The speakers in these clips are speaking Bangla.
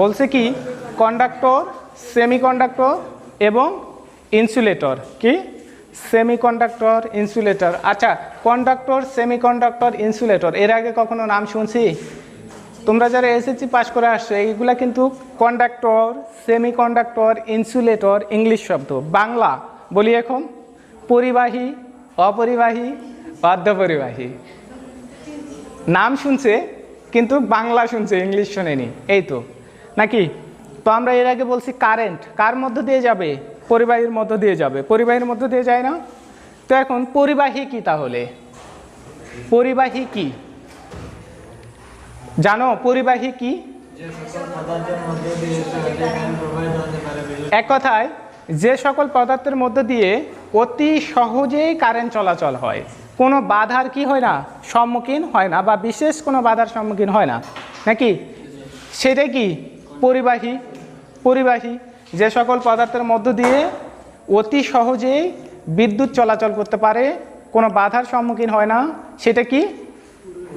বলছে কি? কন্ডাক্টর সেমিকন্ডাক্টর এবং ইনসুলেটর কি? সেমিকন্ডাক্টর ইনসুলেটর আচ্ছা কন্ডাক্টর সেমিকন্ডাক্টর ইনসুলেটর এর আগে কখনো নাম শুনছি? তোমরা যারা এসএসসি পাস করে আসছো, এইগুলা কিন্তু কন্ডাক্টর সেমিকন্ডাক্টর ইনসুলেটর ইংলিশ শব্দ। বাংলা বলি এখন। পরিবাহী, অপরিবাহী অর্ধপরিবাহী নাম শুনছে, কিন্তু বাংলা শুনছে ইংলিশ শোনেনি। এই তো। নাকি? তো আমরা এর আগে বলছি কারেন্ট কার মধ্য দিয়ে যাবে? পরিবাহীর মধ্য দিয়ে যাবে। পরিবাহীর মধ্য দিয়ে যায় না? তো এখন পরিবাহী কি তাহলে? পরিবাহী কি? জানো পরিবাহী কি? এক কথায়, যে সকল পদার্থের মধ্য দিয়ে অতি সহজেই কারেন্ট চলাচল হয়, কোনো বাধার কি হয় না? সম্মুখীন হয় না, বা বিশেষ কোনো বাধার সম্মুখীন হয় না। নাকি? সেটাই কি? পরিবাহী পরিবাহী যে সকল পদার্থের মধ্য দিয়ে অতি সহজেই বিদ্যুৎ চলাচল করতে পারে, কোনো বাধার সম্মুখীন হয় না, সেটা কি?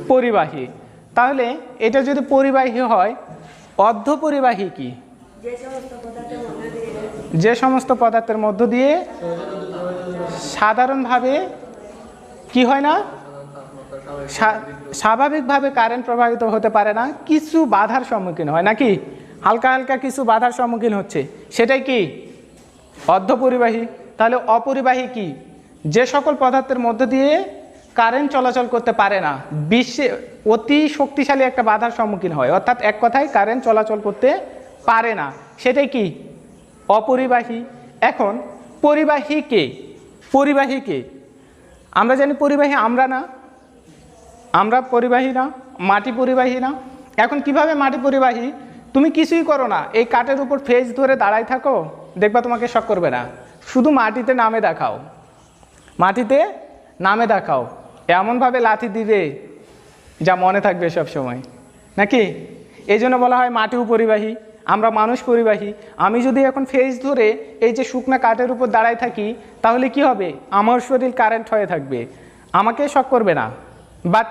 পরিবাহী। তাহলে এটা যদি পরিবাহী হয় অর্ধ পরিবাহী কি? যে সমস্ত পদার্থের মধ্য দিয়ে সাধারণভাবে কি হয় না? স্বা- স্বাভাবিকভাবে কারেন্ট প্রবাহিত হতে পারে না, কিছু বাধার সম্মুখীন হয়, নাকি? হালকা হালকা কিছু বাধার সম্মুখীন হচ্ছে। সেটাই কি? অর্ধপরিবাহী। তাহলে অপরিবাহী কি? যে সকল পদার্থের মধ্য দিয়ে কারেন্ট চলাচল করতে পারে না। বিশ্বে অতি শক্তিশালী একটা বাধার সম্মুখীন হয়। অর্থাৎ এক কথায় কারেন্ট চলাচল করতে পারে না। সেটাই কি? অপরিবাহী। এখন পরিবাহী কে? পরিবাহী কে? আমরা জানি পরিবাহী আমরা না। আমরা পরিবাহী না, মাটি পরিবাহী না। এখন কীভাবে মাটি পরিবাহী? তুমি কিছুই করো না, এই কাঠের উপর ফেজ ধরে দাঁড়াই থাকো, দেখবা তোমাকে শখ করবে না। শুধু মাটিতে নামে দেখাও। মাটিতে নামে দেখাও। এমনভাবে লাথি দিবে যা মনে থাকবে সব সময় নাকি? এই জন্য বলা হয় মাটি পরিবাহী, আমরা মানুষ পরিবাহী। আমি যদি এখন ফেজ ধরে এই যে শুকনা কাঠের উপর দাঁড়ায় থাকি, তাহলে কি হবে? আমার শরীর কারেন্ট হয়ে থাকবে। আমাকে শখ করবে না। বাট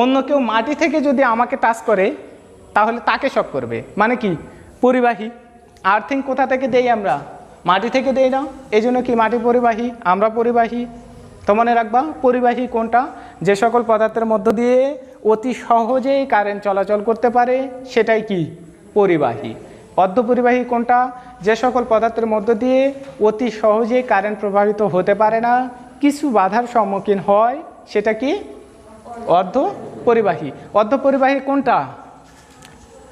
অন্য কেউ মাটি থেকে যদি আমাকে টাচ করে তাহলে তাকে শক করবে। মানে কি? পরিবাহী। আর্থিং কোথা থেকে দেই আমরা? মাটি থেকে দেই না। এই জন্য কি মাটি পরিবাহী? আমরা পরিবাহী। তো মনে রাখবা, পরিবাহী কোনটা? যে সকল পদার্থের মধ্য দিয়ে অতি সহজেই কারেন্ট চলাচল করতে পারে, সেটাই কি? পরিবাহী। অর্ধপরিবাহী কোনটা? যে সকল পদার্থের মধ্য দিয়ে অতি সহজেই কারেন্ট প্রবাহিত হতে পারে না, কিছু বাধার সম্মুখীন হয়, সেটা কি? অর্ধ পরিবাহী। অর্ধ পরিবাহী কোনটা?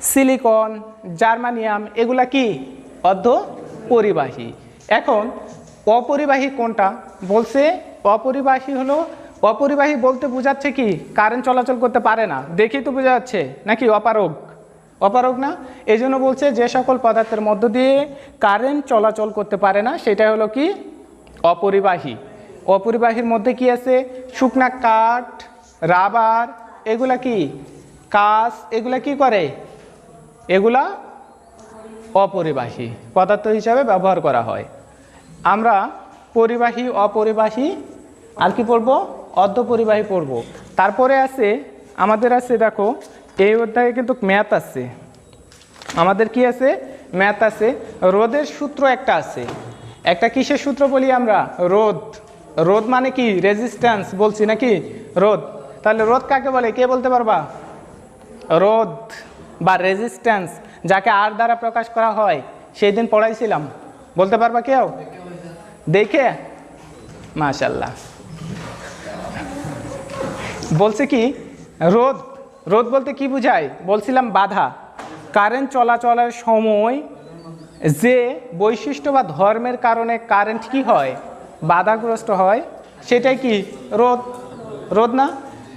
সিলিকন, জার্মানিয়াম, এগুলা কি? অর্ধ পরিবাহী এখন, অপরিবাহী কোনটা? বলছে অপরিবাহী হলো, অপরিবাহী বলতে বোঝাচ্ছে কি? কারেন্ট চলাচল করতে পারে না। দেখেই তো বোঝা যাচ্ছে। নাকি অপারগ? অপারগ না? এই জন্য বলছে যে সকল পদার্থের মধ্য দিয়ে কারেন্ট চলাচল করতে পারে না সেটা হলো কি? অপরিবাহী। অপরিবাহীর মধ্যে কি আছে? শুকনা কাঠ, রাবার, এগুলা কি? কাঁচ, এগুলা কি করে? এগুলা অপরিবাহী পদার্থ হিসাবে ব্যবহার করা হয়। আমরা পরিবাহী, অপরিবাহী, আর কি পড়ব? অর্ধপরিবাহী পড়ব। তারপরে আছে, আমাদের আছে দেখো, এই অধ্যায়ে কিন্তু ম্যাথ আছে। আমাদের কি আছে? ম্যাথ আছে। রোদের সূত্র একটা আছে। একটা কিসের সূত্র বলি আমরা? রোদ রোদ মানে কি? রেজিস্ট্যান্স বলছি নাকি? রোদ তাহলে রোদ কাকে বলে? কে বলতে পারবা? রোদ বা রেজিস্ট্যান্স যাকে আর দ্বারা প্রকাশ করা হয় সেই দিন পড়াইছিলাম। বলতে পারবা কেউ? দেখে? মাশাল্লাহ বলছে কি? রোদ রোদ বলতে কি বুঝায়? বলছিলাম বাধা। কারেন্ট চলাচলের সময় যে বৈশিষ্ট্য বা ধর্মের কারণে কারেন্ট কি হয়, বাধাগ্রস্ত হয়, সেটাই কি? রোদ রোদ না?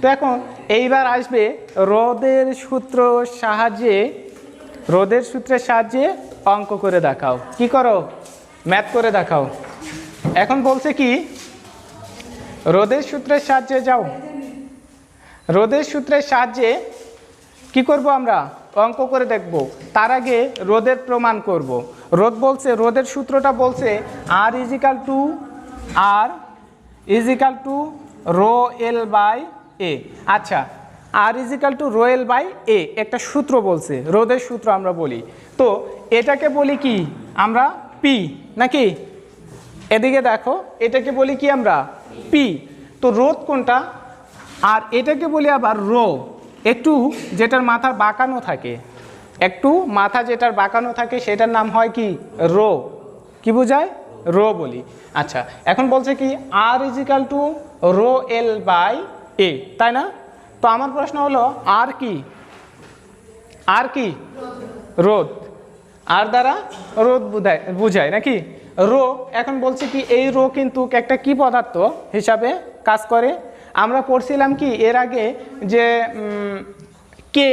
তো এখন এইবার আসবে রোদের সূত্র সাহায্যে, রোদের সূত্রের সাহায্যে অঙ্ক করে দেখাও। কি করো? ম্যাথ করে দেখাও। এখন বলছে কি, রোদের সূত্রের সাহায্যে যাও। রোদের সূত্রের সাহায্যে কি করব আমরা? অঙ্ক করে দেখব। তার আগে রোদের প্রমাণ করব। রোদ বলছে, রোদের সূত্রটা বলছে R equal to R equal to rho L by A আচ্ছা R equal to rho L by A একটা সূত্র বলছে রোদের সূত্র আমরা বলি। তো এটাকে বলি কি আমরা? পি নাকি? এদিকে দেখো, এটাকে বলি কি আমরা? পি তো রোদ কোনটা? আর এটাকে বলি আবার রো, একটু যেটার মাথার বাঁকানো থাকে। একটু মাথা যেটার বাঁকানো থাকে, সেটার নাম হয় কি? রো। কি বোঝায়? রো বলি। আচ্ছা এখন বলছে কি R equal to rho L by A তাই না? তো আমার প্রশ্ন হলো, আর কি? আর কি? রোদ আর দ্বারা রোদ বুঝায় বুঝায়, নাকি? রো, এখন বলছে কি, এই রো কিন্তু একটা কি পদার্থ হিসাবে কাজ করে? আমরা পড়ছিলাম কি, এর আগে যে কে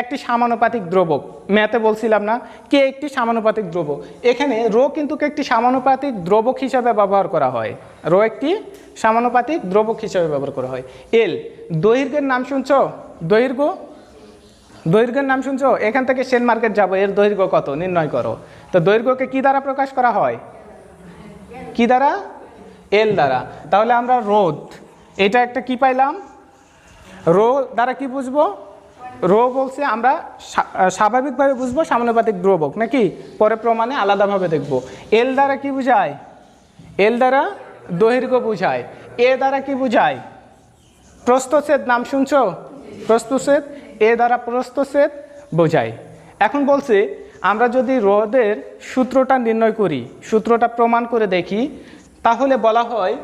একটি সামানুপাতিক দ্রবক। ম্যাথে বলছিলাম না, কে একটি সামানুপাতিক দ্রবক? এখানে রো কিন্তু একটি সামানুপাতিক দ্রবক হিসাবে ব্যবহার করা হয়। রো একটি সামানুপাতিক দ্রবক হিসাবে ব্যবহার করা হয়। এল, দৈর্ঘ্যের নাম শুনছো? দৈর্ঘ্য? দৈর্ঘ্যের নাম শুনছো? এখান থেকে সেন মার্কেট যাব, এর দৈর্ঘ্য কত? নির্ণয় করো। তো দৈর্ঘ্যকে কি দ্বারা প্রকাশ করা হয়? কি দ্বারা? এল দ্বারা। তাহলে আমরা রোদ এটা একটা কি পাইলাম? রো দ্বারা কি বুঝব? রো বলছে আমরা স্বা- স্বাভাবিকভাবে বুঝব, সামানুপাতিক দ্রবক নাকি? পরে প্রমাণে আলাদাভাবে দেখব। এল দ্বারা কি বুঝায়? এল দ্বারা দৈর্ঘ্য বুঝায়। এ দ্বারা কি বুঝায়? প্রস্তচ্ছেদ নাম শুনছো? প্রস্তচ্ছেদ এ দ্বারা প্রস্তচ্ছেদ বোঝায়। এখন বলছে, আমরা যদি রোদের সূত্রটা নির্ণয় করি, সূত্রটা প্রমাণ করে দেখি, তাহলে বলা হয়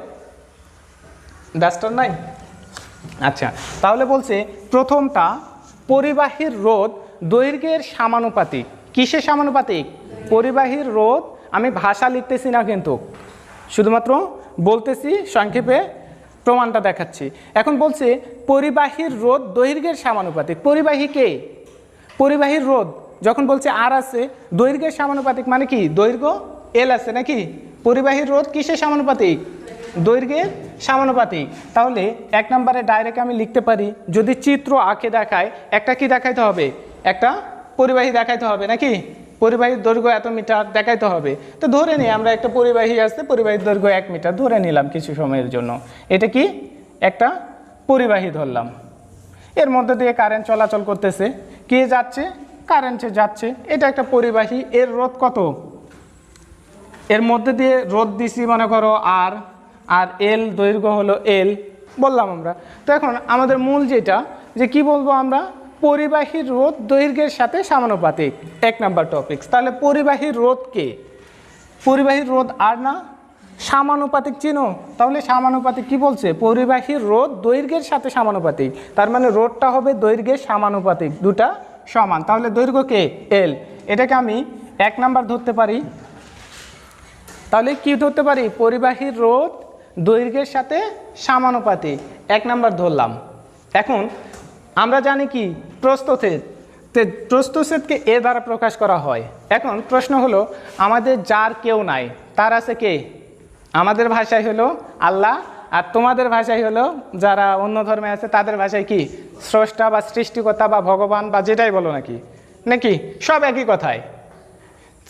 ডাস্টার নাই? আচ্ছা তাহলে বলছে প্রথমটা পরিবাহীর রোধ দৈর্ঘ্যের সমানুপাতিক। কিসের সমানুপাতিক? পরিবাহীর রোধ, আমি ভাষা লিখতেছি না কিন্তু। শুধুমাত্র বলতেছি, সংক্ষেপে প্রমাণটা দেখাচ্ছি। এখন বলছে পরিবাহীর রোধ দৈর্ঘ্যের সমানুপাতিক। পরিবাহী কে? পরিবাহীর রোধ, যখন বলছে আর আছে, দৈর্ঘ্যের সমানুপাতিক মানে কি? দৈর্ঘ্য এল আছে নাকি? পরিবাহীর রোধ কিসের সমানুপাতিক? দৈর্ঘ্যের সমানুপাতিক। তাহলে এক নম্বরে ডাইরেক্ট আমি লিখতে পারি, যদি চিত্র আঁকে দেখায়, একটা কি দেখাইতে হবে? একটা পরিবাহী দেখাইতে হবে নাকি? পরিবাহীর দৈর্ঘ্য এত মিটার দেখাইতে হবে। তো ধরে নিই, আমরা একটা পরিবাহী আসতে পরিবাহীর দৈর্ঘ্য এক মিটার, ধরে নিলাম কিছু সময়ের জন্য। এটা কি? একটা পরিবাহী ধরলাম। এর মধ্যে দিয়ে কারেন্ট চলাচল করতেছে। কে যাচ্ছে? কারেন্টে যাচ্ছে। এটা একটা পরিবাহী, এর রোধ কত? এর মধ্যে দিয়ে রোদ দিছি, মনে করো আর আর এল দৈর্ঘ্য হলো এল বললাম আমরা। তো এখন আমাদের মূল যেটা, যে কি বলব আমরা? পরিবাহীর রোধ দৈর্ঘ্যের সাথে সমানুপাতিক। এক নাম্বার টপিক তাহলে পরিবাহীর রোধ কে? পরিবাহীর রোধ আর না? সমানুপাতিক চিনো তাহলে সমানুপাতিক কি বলছে? পরিবাহীর রোধ দৈর্ঘ্যের সাথে সমানুপাতিক। তার মানে রোধটা হবে দৈর্ঘ্যের সমানুপাতিক। দুটা সমান। তাহলে দৈর্ঘ্য কে? এল এটাকে আমি এক নাম্বার ধরতে পারি। তাহলে কি ধরতে পারি? পরিবাহীর রোধ দৈর্ঘ্যের সাথে সমানুপাতিক। এক নাম্বার ধরলাম। এখন আমরা জানি কি প্রস্তছেদ তে প্রস্তছেদকে এ দ্বারা প্রকাশ করা হয়। এখন প্রশ্ন হলো, আমাদের যার কেউ নাই, তার আছে কে? আমাদের ভাষায় হলো আল্লাহ, আর তোমাদের ভাষায় হলো যারা অন্য ধর্মে আছে, তাদের ভাষায় কি? স্রষ্টা বা সৃষ্টিকর্তা বা ভগবান বা যেটাই বলো নাকি। নাকি সব একই কথায়?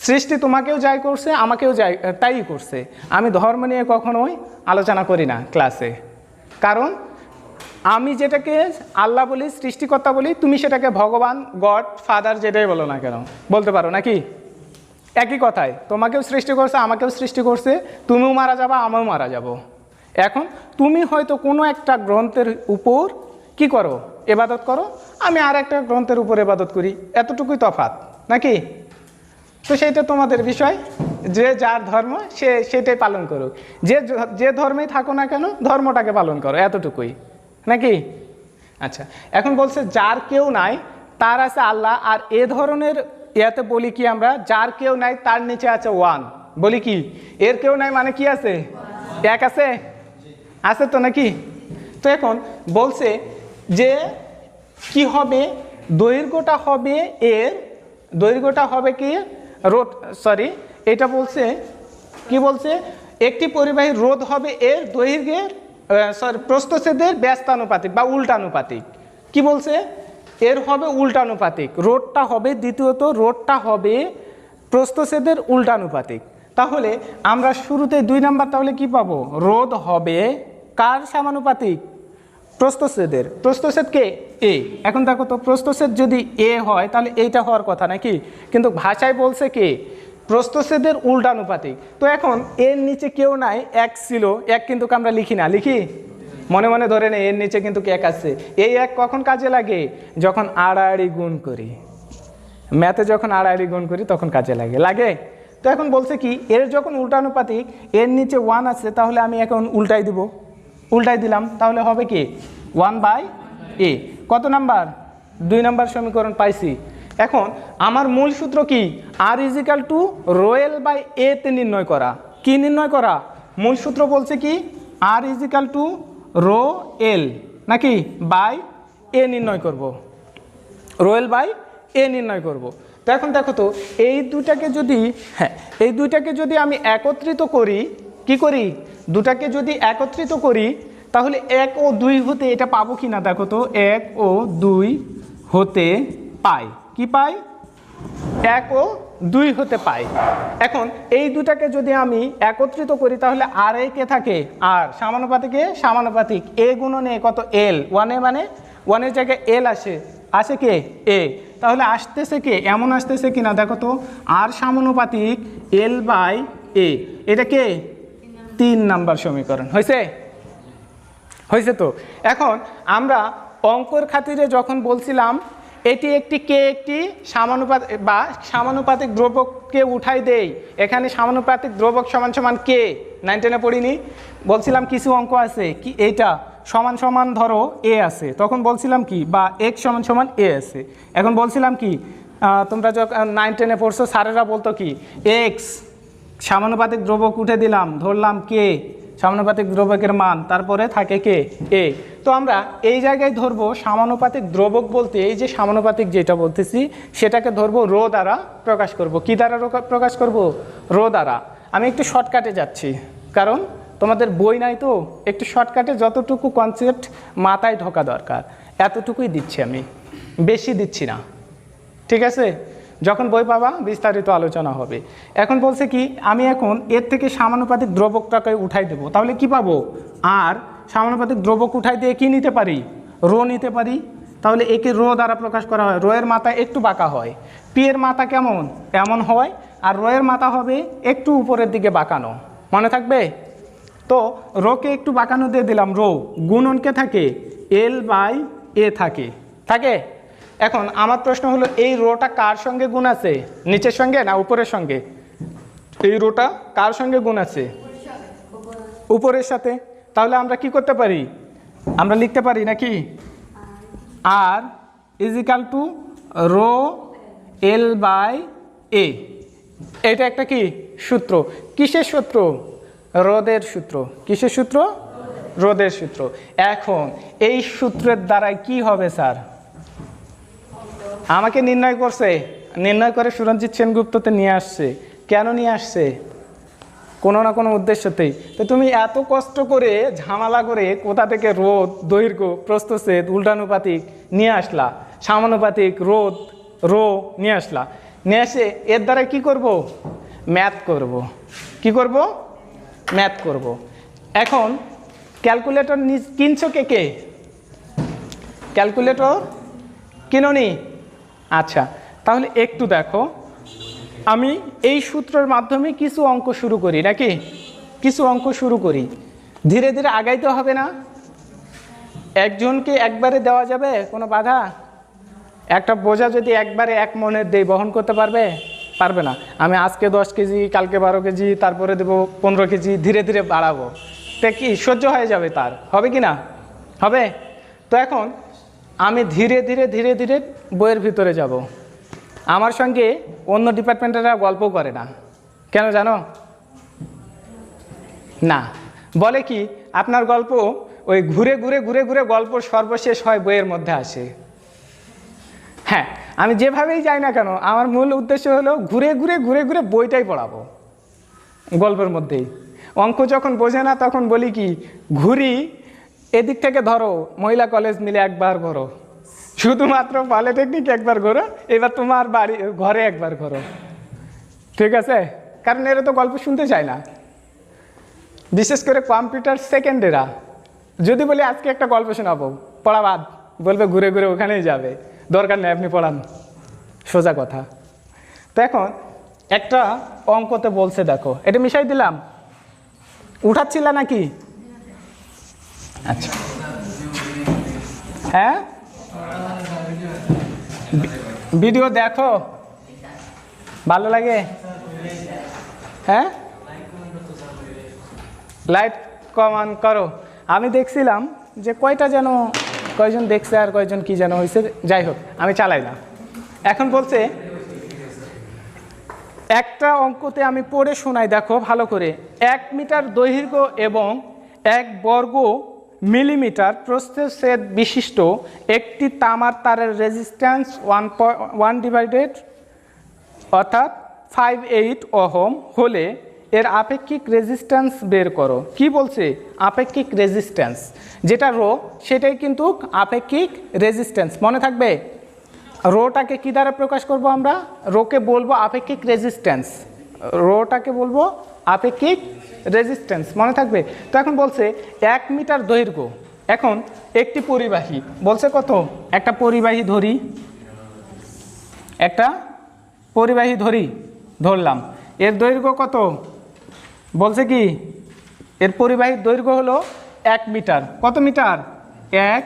সৃষ্টি তোমাকেও যাই করছে, আমাকেও যাই তাই করছে। আমি ধর্ম নিয়ে কখনোই আলোচনা করি না ক্লাসে কারণ আমি যেটাকে আল্লাহ বলি, সৃষ্টিকর্তা বলি, তুমি সেটাকে ভগবান, গড, ফাদার যেটাই বলো না কেন, বলতে পারো নাকি? একই কথায় তোমাকেও সৃষ্টি করছে, আমাকেও সৃষ্টি করছে, তুমিও মারা যাবা, আমিও মারা যাব। এখন তুমি হয়তো কোনো একটা গ্রন্থের উপর কি করো? এবাদত করো? আমি আর একটা গ্রন্থের উপর এবাদত করি। এতটুকুই তফাত নাকি? তো সেইটা তোমাদের বিষয়। যে যার ধর্ম, সে সেটাই পালন করুক। যে যে ধর্মেই থাকো না কেন, ধর্মটাকে পালন করো, এতটুকুই। নাকি? আচ্ছা এখন বলছে, যার কেউ নাই, তার আছে আল্লাহ, আর এ ধরনের ইয়াতে বলি কি আমরা, যার কেউ নাই, তার নিচে আছে ওয়ান। বলি কি? এর কেউ নাই মানে কি আছে? এক আছে? আছে তো নাকি? তো এখন বলছে যে, কি হবে? দৈর্ঘ্যটা হবে এর, দৈর্ঘ্যটা হবে কি? রোড সরি এটা বলছে, কি বলছে? একটি পরিবাহী রোধ হবে এর দৈর্ঘ্যের সরি প্রস্থচ্ছেদের ব্যস্তানুপাতিক বা উল্টানুপাতিক। কি বলছে? এর হবে উল্টানুপাতিক। রোডটা হবে, দ্বিতীয়ত রোডটা হবে প্রস্থচ্ছেদের উল্টানুপাতিক। তাহলে আমরা শুরুতে দুই নাম্বার তাহলে কি পাবো? রোধ হবে কার সমানুপাতিক? প্রস্তচ্ছেদের প্রস্তচ্ছেদ কে? এ। এখন দেখো তো প্রস্তচ্ছেদ যদি এ হয়, তাহলে এইটা হওয়ার কথা নাকি? কিন্তু ভাষায় বলছে কে? প্রস্তচ্ছেদের উল্টানুপাতিক। তো এখন এর নিচে কেউ নাই, এক ছিল, এক কিন্তু আমরা লিখি না। লিখি? মনে মনে ধরে নেই এর নিচে কিন্তু এক আছে। এই এক কখন কাজে লাগে? যখন আড়াআড়ি গুণ করি। ম্যাথে যখন আড়াআড়ি গুণ করি, তখন কাজে লাগে। লাগে? তো এখন বলছে কি, এর যখন উল্টানুপাতিক, এর নিচে ওয়ান আছে, তাহলে আমি এখন উল্টাই দিব। উল্টাই দিলাম, তাহলে হবে কি? ওয়ান বাই এ কত নাম্বার? দুই নাম্বার সমীকরণ পাইছি। এখন, আমার মূল সূত্র কি? R equal to rho L by এতে নির্ণয় করা। কি নির্ণয় করা? মূল সূত্র বলছে কি? R is equal to rho L নাকি? বাই এ নির্ণয় করব। রোয়েল বাই এ নির্ণয় করব। তো এখন দেখো তো, এই দুটাকে যদি হ্যাঁ এই দুইটাকে যদি আমি একত্রিত করি কি করি? দুটাকে যদি একত্রিত করি, তাহলে এক ও দুই হতে এটা পাবো কি না দেখো তো, এক ও দুই হতে পাই। কি পাই? এক ও দুই হতে পাই। এখন এই দুটাকে যদি আমি একত্রিত করি, তাহলে আর এ কে থাকে? আর সামানুপাতিকে সামানুপাতিক এ গুণনে কত? এল। ওয়ানে মানে ওয়ানের জায়গায় এল আসে। আসে কে? এ। তাহলে আসতেছে কে? এমন আসতেছে কি না দেখো তো, আর সামানুপাতিক এল বাই এ। এটা কে? তিন নাম্বার সমীকরণ। হয়েছে হয়েছে তো? এখন আমরা অঙ্কর খাতিরে যখন বলছিলাম, এটি একটি কে একটি সামানুপাত বা সামানুপাতিক দ্রবককে উঠাই দেই। এখানে সামানুপাতিক দ্রবক সমান সমান কে? নাইন টেনে পড়িনি। বলছিলাম কিছু অঙ্ক আছে। কি এইটা সমান সমান ধরো এ আছে। তখন বলছিলাম কি? বা এক্স সমান সমান এ আছে। এখন বলছিলাম কি? তোমরা যখন নাইন টেনে পড়ছো, স্যারেরা বলতো কি? এক্স সামানুপাতিক দ্রবক উঠে দিলাম, ধরলাম কে? সমানুপাতিক দ্রবকের মান, তারপরে থাকে কে? এ। তো আমরা এই জায়গায় ধরবো সামানুপাতিক দ্রবক বলতে, এই যে সামানুপাতিক যেটা বলতেছি, সেটাকে ধরবো রো দ্বারা প্রকাশ করব। কি দ্বারা প্রকাশ করব? রো দ্বারা। আমি একটু শর্টকাটে যাচ্ছি, কারণ তোমাদের বই নাই তো। একটু শর্টকাটে যতটুকু কনসেপ্ট মাথায় ঢোকা দরকার, এতটুকুই দিচ্ছি আমি। বেশি দিচ্ছি না। ঠিক আছে? যখন বই পাবা, বিস্তারিত আলোচনা হবে। এখন বলছে কি, আমি এখন এর থেকে সামানুপাতিক দ্রবকটাকে উঠাই দেবো। তাহলে কি পাবো? আর সামানুপাতিক দ্রবক উঠাই দিয়ে কি নিতে পারি? রো নিতে পারি। তাহলে একে রো দ্বারা প্রকাশ করা হয়। রোয়ের মাথা একটু বাঁকা হয়। পি এর মাথা কেমন? এমন হয়। আর রোয়ের মাথা হবে একটু উপরের দিকে বাঁকানো। মনে থাকবে? তো রোকে একটু বাঁকানো দিয়ে দিলাম রো। গুণনকে থাকে এল বাই এ থাকে। থাকে? এখন আমার প্রশ্ন হলো, এই রোটা কার সঙ্গে গুণ আছে? নিচের সঙ্গে না উপরের সঙ্গে? এই রোটা কার সঙ্গে গুণ আছে? উপরের সাথে। তাহলে আমরা কি করতে পারি? আমরা লিখতে পারি নাকি? R equal to rho L by A এটা একটা কি? সূত্র। কিসের সূত্র? রোদের সূত্র। কিসের সূত্র? রোদের সূত্র। এখন এই সূত্রের দ্বারাই কি হবে, স্যার? আমাকে নির্ণয় করছে। নির্ণয় করে সুরঞ্জিত সেনগুপ্ততে নিয়ে আসছে। কেন নিয়ে আসছে? কোনো না কোনো উদ্দেশ্যতেই। তো তুমি এত কষ্ট করে, ঝামেলা করে কোথা থেকে রোদ, দৈর্ঘ্য প্রস্তছেদ উল্টানুপাতিক নিয়ে আসলা? সামানুপাতিক, রোদ, রো নিয়ে আসলা। নিয়ে এসে এর দ্বারা কি করব? ম্যাথ করব। কি করব? ম্যাথ করব। এখন ক্যালকুলেটর কিনছো কে কে? ক্যালকুলেটর কিনোনি? আচ্ছা তাহলে একটু দেখো। আমি এই সূত্রের মাধ্যমে কিছু অঙ্ক শুরু করি, নাকি? কিছু অঙ্ক শুরু করি। ধীরে ধীরে আগাইতে হবে না? একজনকে একবারে দেওয়া যাবে? কোনো বাধা? একটা বোঝা যদি একবারে এক মনের দেই, বহন করতে পারবে? পারবে না। আমি আজকে দশ কেজি, কালকে বারো কেজি, তারপরে দেবো পনেরো কেজি, ধীরে ধীরে বাড়াবো। তা কি সহ্য হয়ে যাবে তার? হবে কি না? হবে? তো এখন আমি ধীরে ধীরে ধীরে ধীরে বইয়ের ভিতরে যাব। আমার সঙ্গে অন্য ডিপার্টমেন্টেরা গল্প করে না। কেন জানো? না, বলে কি, আপনার গল্প ওই ঘুরে ঘুরে ঘুরে ঘুরে গল্প সর্বশেষ হয় বইয়ের মধ্যে আসে। হ্যাঁ আমি যেভাবেই যাই না কেন, আমার মূল উদ্দেশ্য হলো ঘুরে ঘুরে ঘুরে ঘুরে বইটাই পড়াবো। গল্পের মধ্যেই। অঙ্ক যখন বোঝে না, তখন বলি কি, ঘুরি এদিক থেকে ধরো, মহিলা কলেজ মিলে একবার ঘোরো। শুধুমাত্র পলিটেকনিক একবার ঘোরো, এবার তোমার বাড়ি, ঘরে একবার ঘোরো। ঠিক আছে? কারণ এরা তো গল্প শুনতে চায় না। বিশেষ করে কম্পিউটার সেকেন্ডেরা যদি বলি আজকে একটা গল্প শোনাবো, পড়া বাদ, বলবে ঘুরে ঘুরে ওখানেই যাবে। দরকার নেই, আপনি পড়ান। সোজা কথা। তো এখন একটা অঙ্কতে বলছে দেখো, এটা মিশাই দিলাম। উঠাচ্ছিল নাকি? আচ্ছা। হ্যাঁ? ভিডিও দেখো। ভালো লাগে? হ্যাঁ? লাইট কমান করো। আমি দেখছিলাম যে কয়টা যেন, কয়জন দেখছে আর কয়জন কি যেন হয়েছে যাই হোক, আমি চালাই না এখন বলছে, একটা অঙ্কতে আমি পড়ে শোনাই, দেখো, ভালো করে। এক মিটার দৈর্ঘ্য এবং এক বর্গ মিলিমিটার প্রস্থেদ বিশিষ্ট একটি তামার তারের রেজিস্ট্যান্স ওয়ান ওয়ান ডিভাইডেড অর্থাৎ ফাইভ এইট অহম হলে এর আপেক্ষিক রেজিস্ট্যান্স বের করো। কি বলছে? আপেক্ষিক রেজিস্ট্যান্স যেটা রো, সেটাই কিন্তু আপেক্ষিক রেজিস্ট্যান্স মনে থাকবে? রোটাকে কি দ্বারা প্রকাশ করব আমরা? রোকে বলব আপেক্ষিক রেজিস্ট্যান্স রোটাকে বলব আপেক্ষিক রেজিস্ট্যান্স মনে থাকবে? তো এখন বলছে এক মিটার দৈর্ঘ্য। এখন একটি পরিবাহী, বলছে কত? একটা পরিবাহী ধরি। একটা পরিবাহী ধরি, ধরলাম। এর দৈর্ঘ্য কত? বলছে কি, এর পরিবাহীর দৈর্ঘ্য হলো এক মিটার। কত মিটার? এক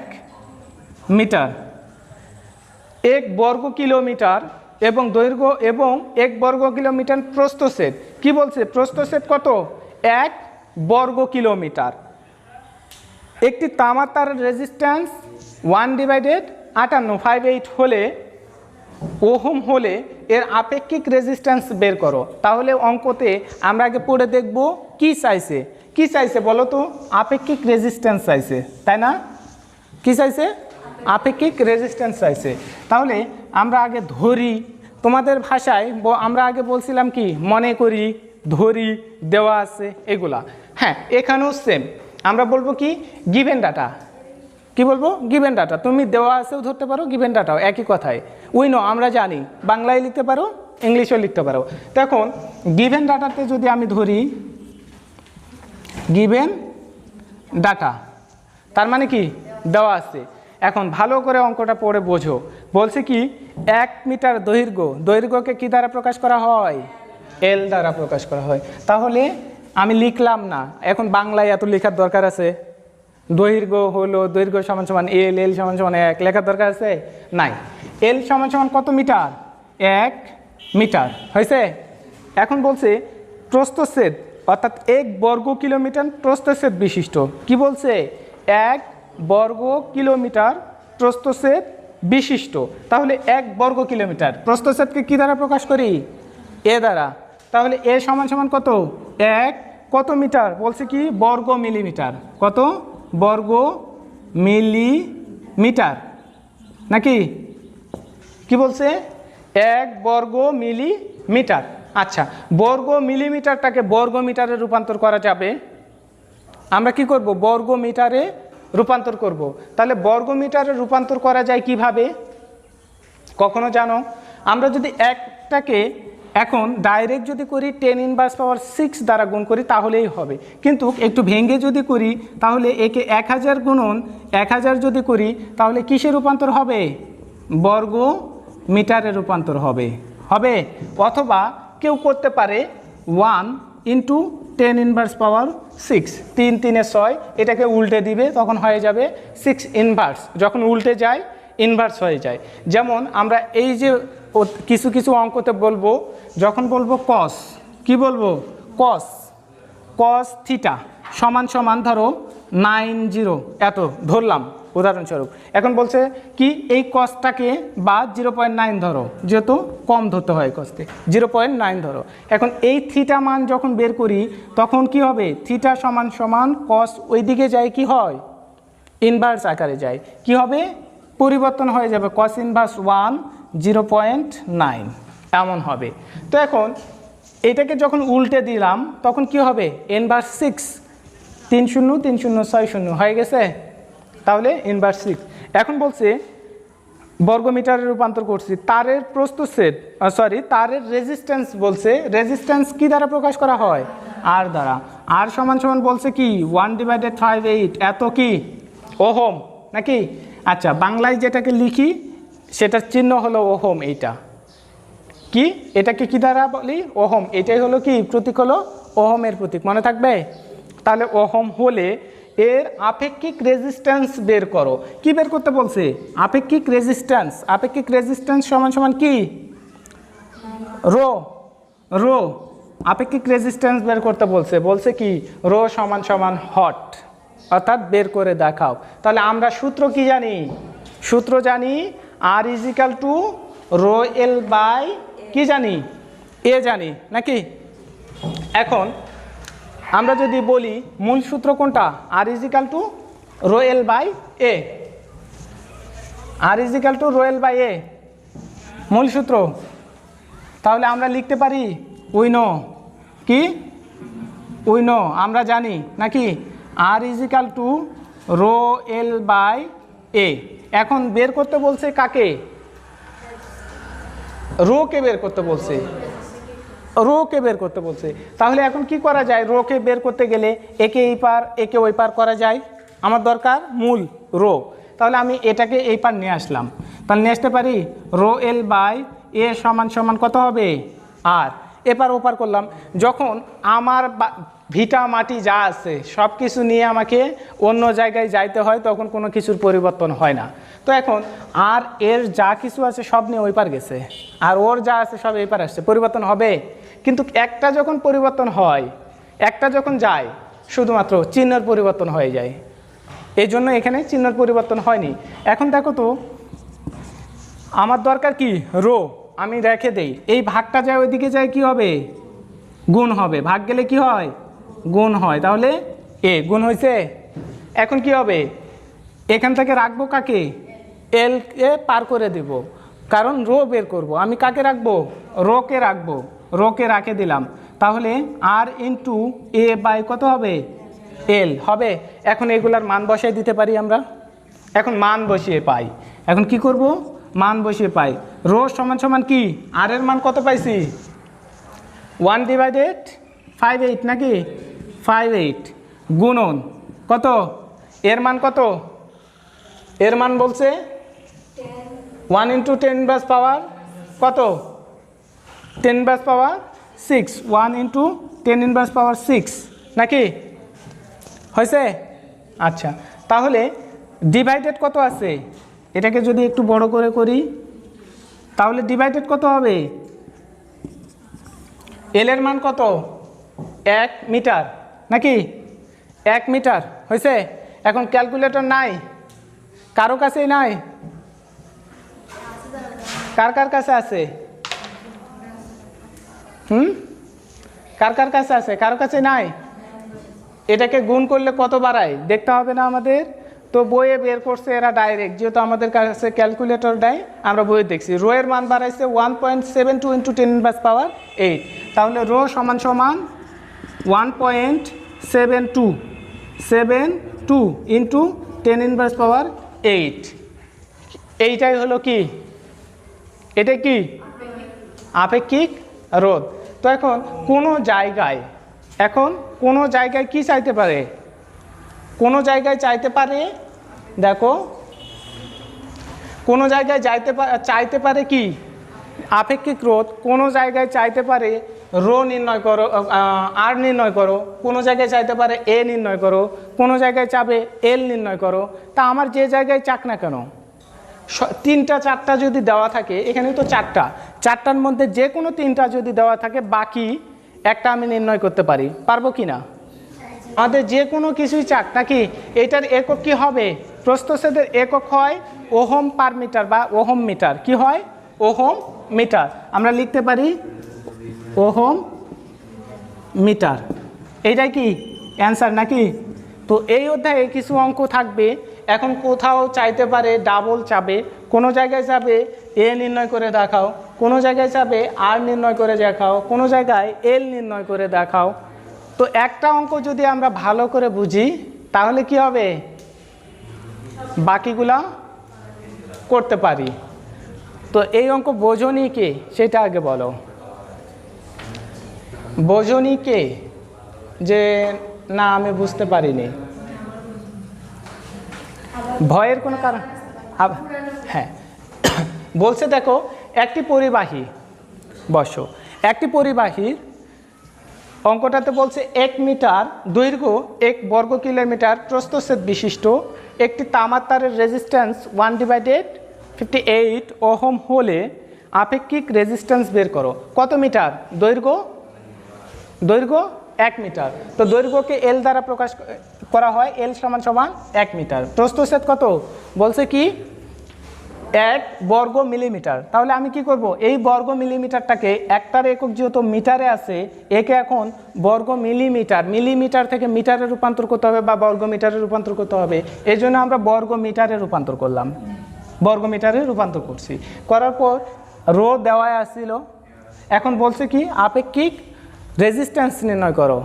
মিটার। এক বর্গ কিলোমিটার এবং দৈর্ঘ্য এবং এক বর্গ কিলোমিটার প্রস্থছেদ কি বলছে? প্রস্থছেদ কত? এক বর্গ কিলোমিটার। একটি তামার তার রেজিস্ট্যান্স ওয়ান ডিভাইডেড আটান্ন ফাইভ এইট হলে, ওহম হলে এর আপেক্ষিক রেজিস্ট্যান্স বের করো। তাহলে অঙ্কতে আমরা আগে পড়ে দেখব কি চাইছে। কি চাইছে বলো তো? আপেক্ষিক রেজিস্ট্যান্স চাইছে, তাই না? কি চাইছে? আপেক্ষিক রেজিস্ট্যান্স চাইছে। তাহলে আমরা আগে ধরি। তোমাদের ভাষায় আমরা আগে বলছিলাম কি? মনে করি, ধরি, দেওয়া আছে, এগুলা। হ্যাঁ এখানেও সেম আমরা বলব কি? গিভেন ডাটা কি বলব? গিভেন ডাটা তুমি দেওয়া আছেও ধরতে পারো গিভেন ডাটাও একই কথায়। উই নো আমরা জানি। বাংলায় লিখতে পারো, ইংলিশেও লিখতে পারো। তো এখন গিভেন ডাটাতে যদি আমি ধরি গিভেন ডাটা তার মানে কি? দেওয়া আছে। এখন ভালো করে অঙ্কটা পড়ে বোঝো। বলছে কি, এক মিটার দৈর্ঘ্য, দৈর্ঘ্যকে কি দ্বারা প্রকাশ করা হয়? এল দ্বারা প্রকাশ করা হয়। তাহলে আমি লিখলাম না। এখন বাংলায় এত লেখার দরকার আছে? দৈর্ঘ্য হলো, দৈর্ঘ্য সমান সমান এল এল সমান সমান এক। লেখার দরকার আছে? নাই। এল সমান সমান কত মিটার? এক মিটার। হয়েছে? এখন বলছে প্রস্থচ্ছেদ অর্থাৎ এক বর্গ কিলোমিটার প্রস্থচ্ছেদ বিশিষ্ট। কি বলছে? এক বর্গ কিলোমিটার প্রস্থচ্ছেদ বিশিষ্ট। তাহলে এক বর্গ কিলোমিটার। প্রস্থচ্ছেদকে কি দ্বারা প্রকাশ করি? এ দ্বারা। তাহলে এ সমান সমান কত? এক। কত মিটার? বলছে কি, বর্গ মিলিমিটার। কত? বর্গ মিলিমিটার। নাকি? কি বলছে? এক বর্গ মিলিমিটার। আচ্ছা বর্গ মিলিমিটারটাকে বর্গ মিটারে রূপান্তর করা যাবে। আমরা কি করব? বর্গ মিটারে রূপান্তর করব। তাহলে বর্গ মিটারে রূপান্তর করা যায় কীভাবে? কখনো জানো? আমরা যদি একটাকে এখন ডাইরেক্ট যদি করি টেন ইনভার্স পাওয়ার সিক্স দ্বারা গুণ করি তাহলেই হবে। কিন্তু একটু ভেঙে যদি করি তাহলে একে এক হাজার গুণন এক হাজার যদি করি তাহলে কিসে রূপান্তর হবে? বর্গ মিটারে রূপান্তর হবে। হবে? অথবা কেউ করতে পারে one into ten inverse power six তিন, তিনে ছয়, এটাকে উল্টে দিবে, তখন হয়ে যাবে সিক্স ইনভার্স যখন উল্টে যায় ইনভার্স হয়ে যায়। যেমন আমরা এই যে কিছু কিছু অঙ্কতে বলব, যখন বলব কস কি বলব? কস কস থিটা সমান সমান ধরো নাইন জিরো এত ধরলাম। উদাহরণস্বরূপ, এখন বলছে কি, এই কসটাকে বা জিরো পয়েন্ট নাইন ধরো, যেহেতু কম ধরতে হয় কসকে জিরো পয়েন্ট নাইন ধরো। এখন এই থিটা মান যখন বের করি, তখন কি হবে? থিটা সমান সমান কস ওই দিকে যায় কি হয়? ইনভার্স আকারে যায়। কি হবে? পরিবর্তন হয়ে যাবে cos inverse one zero point nine এমন হবে। তো এখন এটাকে যখন উল্টে দিলাম, তখন কি হবে? এনভার্স সিক্স তিন শূন্য তিন শূন্য, ছয় শূন্য, হয়ে গেছে? তাহলে ইনভার্স সিক্স এখন বলছে, বর্গমিটারে রূপান্তর করছি, তারের প্রস্তুচ্ছেদ সরি তারের রেজিস্ট্যান্স বলছে রেজিস্ট্যান্স কি দ্বারা প্রকাশ করা হয়? আর দ্বারা। আর সমান সমান বলছে কি? ওয়ান ডিভাইডেড ফাইভ এইট এত কি? ওহম, নাকি? আচ্ছা বাংলায় যেটাকে লিখি, সেটার চিহ্ন হলো ওহম এইটা। কি? এটাকে কি দ্বারা বলি? ওহম। এটাই হলো কি? প্রতীক হলো ওহমের প্রতীক। মনে থাকবে? তাহলে ওহম হলে এর আপেক্ষিক রেজিস্ট্যান্স বের করো। কি বের করতে বলছে? আপেক্ষিক রেজিস্ট্যান্স আপেক্ষিক রেজিস্ট্যান্স সমান সমান কি? রো। রো। আপেক্ষিক রেজিস্ট্যান্স বের করতে বলছে। বলছে কি? রো সমান সমান হট অর্থাৎ বের করে দেখাও। তাহলে আমরা সূত্র কি জানি? সূত্র জানি R equal to rho L by কি জানি? এ জানি। নাকি? এখন আমরা যদি বলি মূল সূত্র কোনটা? R equal to rho L by A R equal to rho L by A মূল সূত্র। তাহলে আমরা লিখতে পারি উইনো। কি? উইনো, আমরা জানি। নাকি? R equal to rho L by A এখন বের করতে বলছে কাকে? রোকে বের করতে বলছে। রোকে বের করতে বলছে। তাহলে এখন কি করা যায়? রোকে বের করতে গেলে একে এই পার, একে ওই পার করা যায়? আমার দরকার মূল রো। তাহলে আমি এটাকে এই পার নিয়ে আসলাম। তাহলে নিয়ে আসতে পারি রো এল বাই এ সমান সমান কত হবে? আর। এপার ওপার করলাম। যখন আমার ভিটা, মাটি যা আছে সব কিছু নিয়ে আমাকে অন্য জায়গায় যাইতে হয়, তখন কোনো কিছুর পরিবর্তন হয় না। তো এখন, আর এর যা কিছু আছে, সব নিয়ে ওই পার গেছে। আর ওর যা আছে, সব এই পার আসছে। পরিবর্তন হবে। কিন্তু একটা যখন পরিবর্তন হয়, একটা যখন যায়, শুধুমাত্র চিহ্নর পরিবর্তন হয়ে যায়। এই জন্য এখানে চিহ্নর পরিবর্তন হয়নি। এখন দেখো তো, আমার দরকার কি? রো, আমি রেখে দেই। এই ভাগটা যায় ওইদিকে যায় কি হবে? গুণ হবে। ভাগ গেলে কি হয়? গুণ হয়। তাহলে এ গুণ হয়েছে এখন কি হবে? এখান থেকে রাখব কাকে? এল এ পার করে দেব। কারণ রো বের করব। আমি কাকে রাখব? রোকে রাখব। রোকে রাখে দিলাম। তাহলে আর ইন্টু এ বাই কত হবে? এল। হবে? এখন এগুলার মান বসাই দিতে পারি আমরা। এখন মান বসিয়ে পাই। এখন কি করব? মান বসিয়ে পাই। রো সমান সমান কি? আর এর মান কত পাইছি? ওয়ান ডিভাইডেড ফাইভ এইট নাকি? ফাইভ এইট, গুণন, কত? এর মান কত? এর মান বলছে? ওয়ান ইন্টু টেন ব্যাস পাওয়ার কত? টেন ব্যাস power six. One into ten inverse power six. নাকি? হয়েছে? আচ্ছা তাহলে ডিভাইডেড কত আছে? এটাকে যদি একটু বড় করে করি, তাহলে ডিভাইডেড কত হবে? এল এর মান কত? এক মিটার। নাকি? এক মিটার হয়েছে এখন ক্যালকুলেটর নাই। কারও কাছেই নাই? কার কার কাছে আছে? হুম? কার কার কাছে আছে? কারও কাছে নাই? এটাকে গুণ করলে কত বাড়ায়? দেখতে হবে না আমাদের। তো বইয়ে বের করছে এরা ডাইরেক্ট যেহেতু আমাদের কাছে ক্যালকুলেটর দেয় আমরা বইয়ে দেখছি। রো এর মান বাড়াইছে one point seven two into ten বাস পাওয়ার এইট তাহলে রো সমান সমান one point seven two seven two into ten inverse power eight এইটাই হলো কি? এটা কি? আপেক্ষিক রোধ। তো এখন কোনো জায়গায়, এখন কোনো জায়গায় কি চাইতে পারে? কোনো জায়গায় চাইতে পারে? দেখো, কোনো জায়গায় যাইতে চাইতে পারে কি? আপেক্ষিক রোধ। কোনো জায়গায় চাইতে পারে রো নির্ণয় করো আর নির্ণয় করো। কোনো জায়গায় চাইতে পারে এ নির্ণয় করো, কোনো জায়গায় চাবে এল নির্ণয় করো। তা আমার যে জায়গায় চাক না কেন তিনটা চারটা যদি দেওয়া থাকে এখানে তো চারটা, চারটার মধ্যে যে কোনো তিনটা যদি দেওয়া থাকে, বাকি একটা আমি নির্ণয় করতে পারি। পারব কি না? আমাদের যে কোনো কিছুই চাক, নাকি এটার একক কি হবে? প্রস্থচ্ছেদের একক হয় ওহম পার মিটার বা ওহম মিটার। কি হয়? Ohm metre. আমরা লিখতে পারি ওহম মিটার। এইটাই কি অ্যান্সার নাকি? তো এই অধ্যায়ে কিছু অঙ্ক থাকবে, এখন কোথাও চাইতে পারে ডাবল চাবে, কোনো জায়গায় চাবে এ নির্ণয় করে দেখাও, কোনো জায়গায় চাবে আর নির্ণয় করে দেখাও, কোনো জায়গায় এল নির্ণয় করে দেখাও। তো একটা অঙ্ক যদি আমরা ভালো করে বুঝি, তাহলে কি হবে? বাকিগুলা করতে পারি। তো এই অঙ্ক বোঝনি কে? সেটা আগে বলো। বোঝনি কে? যে না, আমি বুঝতে পারিনি। ভয়ের কোনো কারণ? হ্যাঁ। বলছে দেখো, একটি পরিবাহী, বসো। একটি পরিবাহীর অঙ্কটাতে বলছে এক মিটার দৈর্ঘ্য, এক বর্গ কিলোমিটার প্রস্থচ্ছেদ বিশিষ্ট, একটি তামার তারের resistance one divided fifty eight ohm হলে আপেক্ষিক রেজিস্ট্যান্স বের করো। কত মিটার? দৈর্ঘ্য দৈর্ঘ্য এক মিটার। তো দৈর্ঘ্যকে এল দ্বারা প্রকাশ করা হয় এল সমান সমান এক মিটার। প্রস্থচ্ছেদ কত? বলছে কি? এক বর্গ মিলিমিটার। তাহলে আমি কি করব? এই বর্গ মিলিমিটারটাকে একটার একক যেহেতু মিটারে আছে, একে এখন বর্গ মিলিমিটার। মিলিমিটার থেকে মিটারে রূপান্তর করতে হবে বা বর্গ মিটারে রূপান্তর করতে হবে। এই জন্য আমরা বর্গ মিটারে রূপান্তর করলাম। বর্গ মিটারে রূপান্তর করছি। করার পর রো দেওয়ায় আসছিল। এখন বলছে কি? আপেক্ষিক রেজিস্ট্যান্স নির্ণয় করো।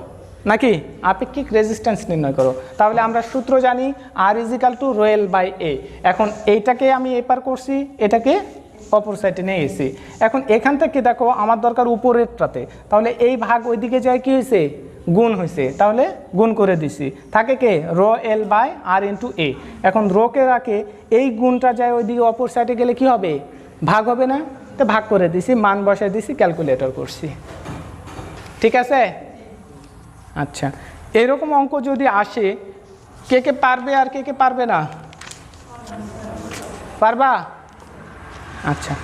নাকি? আপেক্ষিক রেজিস্ট্যান্স নির্ণয় করো। তাহলে আমরা সূত্র জানি R equal to rho L by A এখন এইটাকে আমি এপার করছি, এটাকে অপর সাইডে নিয়ে গেছি এখন এখান থেকে দেখো আমার দরকার উপরেরটাতে। তাহলে এই ভাগ ওইদিকে যায় কি হয়েছে? গুণ হয়েছে। তাহলে গুণ করে দিছি। থাকে কে? Rho L by R into A এখন রোকে রাখে, এই গুণটা যায় ওইদিকে অপর সাইডে গেলে কি হবে? ভাগ হবে না। তো ভাগ করে দিছি, মান বসায় দিছি ক্যালকুলেটর করছি। ঠিক আছে? আচ্ছা। এরকম অঙ্ক যদি আসে, কে কে পারবে আর কে কে পারবে না? পারবা? আচ্ছা।